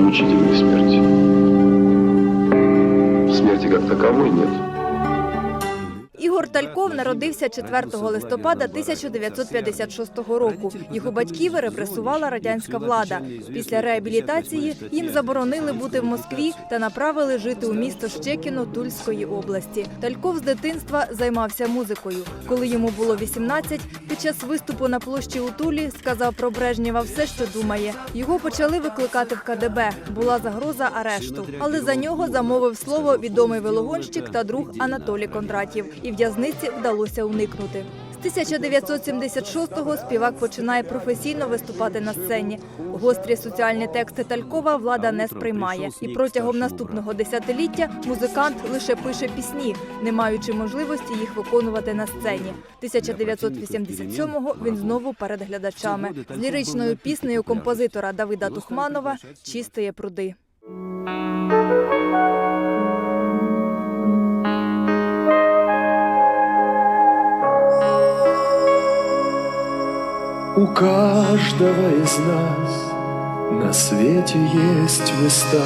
мучительной смерти. Смерти как таковой нет. Ігор Тальков народився 4 листопада 1956 року. Його батьків репресувала радянська влада. Після реабілітації їм заборонили бути в Москві та направили жити у місто Щекіно Тульської області. Тальков з дитинства займався музикою. Коли йому було 18, під час виступу на площі у Тулі сказав про Брежнєва все, що думає. Його почали викликати в КДБ. Була загроза арешту, але за нього замовив слово відомий велогонщик та друг Анатолій Кондратів. І в'язниці вдалося уникнути. З 1976-го співак починає професійно виступати на сцені. Гострі соціальні тексти Талькова влада не сприймає. І протягом наступного десятиліття музикант лише пише пісні, не маючи можливості їх виконувати на сцені. 1987-го він знову перед глядачами з ліричною піснею композитора Давида Тухманова Чистиє пруди. Каждого из нас на свете есть места,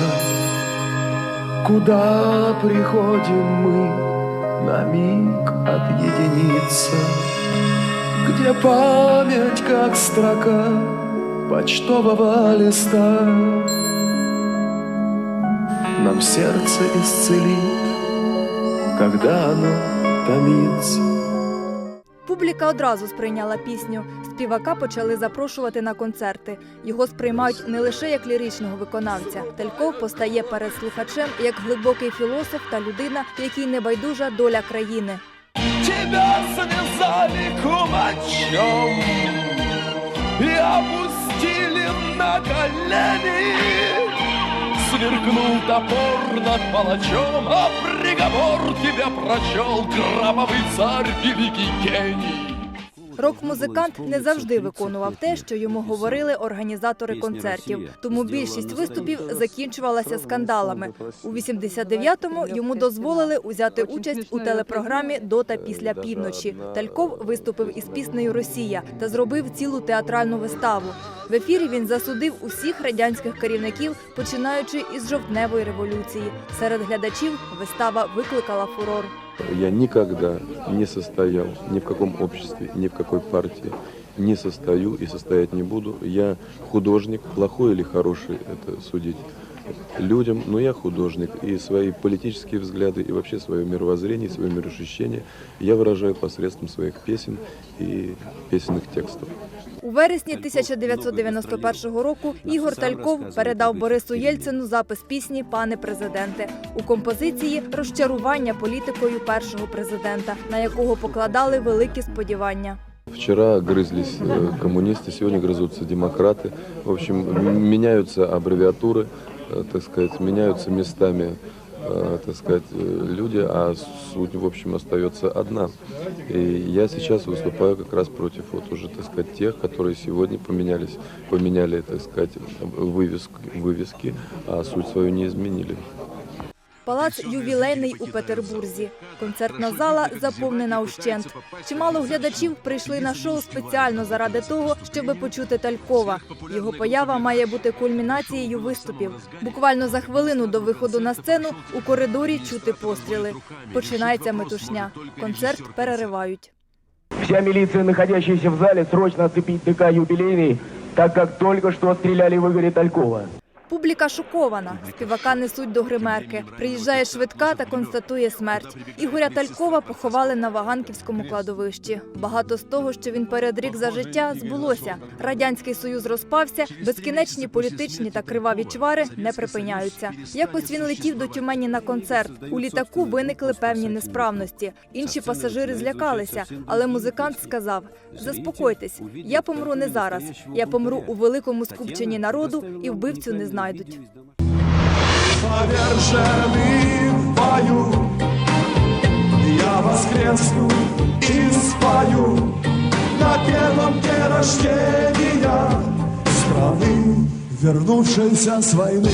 Куда приходим мы на миг объединиться, Где память, как строка почтового листа, Нам сердце исцелит, когда оно томится. Публіка одразу сприйняла пісню. Співака почали запрошувати на концерти. Його сприймають не лише як ліричного виконавця. Тальков постає перед слухачем як глибокий філософ та людина, якій не байдужа доля країни. Тебя связали кумачом И опустили на колени Сверкнул топор над палачом А приговор тебя прочел Гробовый царь великий гений Рок-музикант не завжди виконував те, що йому говорили організатори концертів. Тому більшість виступів закінчувалася скандалами. У 89-му йому дозволили узяти участь у телепрограмі До та після півночі. Тальков виступив із піснею Росія та зробив цілу театральну виставу. В ефірі він засудив усіх радянських керівників, починаючи із жовтневої революції. Серед глядачів вистава викликала фурор. Я никогда не состоял ни в каком обществе, ни в какой партии. Не состою и состоять не буду. Я художник, плохой или хороший, это судить людям, но я художник. И свои политические взгляды, и вообще свое мировоззрение, свое мироощущение я выражаю посредством своих песен и песенных текстов. У вересні 1991 року Ігор Тальков передав Борису Єльцину запис пісні Пане президенте у композиції розчарування політикою першого президента, на якого покладали великі сподівання. Вчера грызлись э, коммунисты, сегодня грызутся демократы. В общем, м- меняются аббревиатуры, э, так сказать, меняются местами, э, так сказать, э, люди, а суть, в общем, остается одна. И я сейчас выступаю как раз против вот уже, так сказать, тех, которые сегодня поменялись, поменяли, так сказать, вывеск, вывески, а суть свою не изменили. Палац ювілейний у Петербурзі. Концертна зала заповнена ущент. Чимало глядачів прийшли на шоу спеціально заради того, щоб почути Талькова. Його поява має бути кульмінацією виступів. Буквально за хвилину до виходу на сцену у коридорі чути постріли. Починається метушня. Концерт переривають. Вся милиция, находящаяся в зале, срочно оцепить ДК «Юбилейный», так как только что стреляли в Игоря Талькова. Публіка шокована. Співака несуть до гримерки. Приїжджає швидка та констатує смерть. Ігоря Талькова поховали на Ваганківському кладовищі. Багато з того, що він передрік за життя, збулося. Радянський союз розпався, безкінечні політичні та криваві чвари не припиняються. Якось він летів до Тюмені на концерт. У літаку виникли певні несправності. Інші пасажири злякалися, але музикант сказав: заспокойтесь, я помру не зараз. Я помру у великому скупченні народу і вбивцю не знайдуть. Поверженный в бою Я воскресну и спою На первом дне рождения Страны, вернувшейся с войны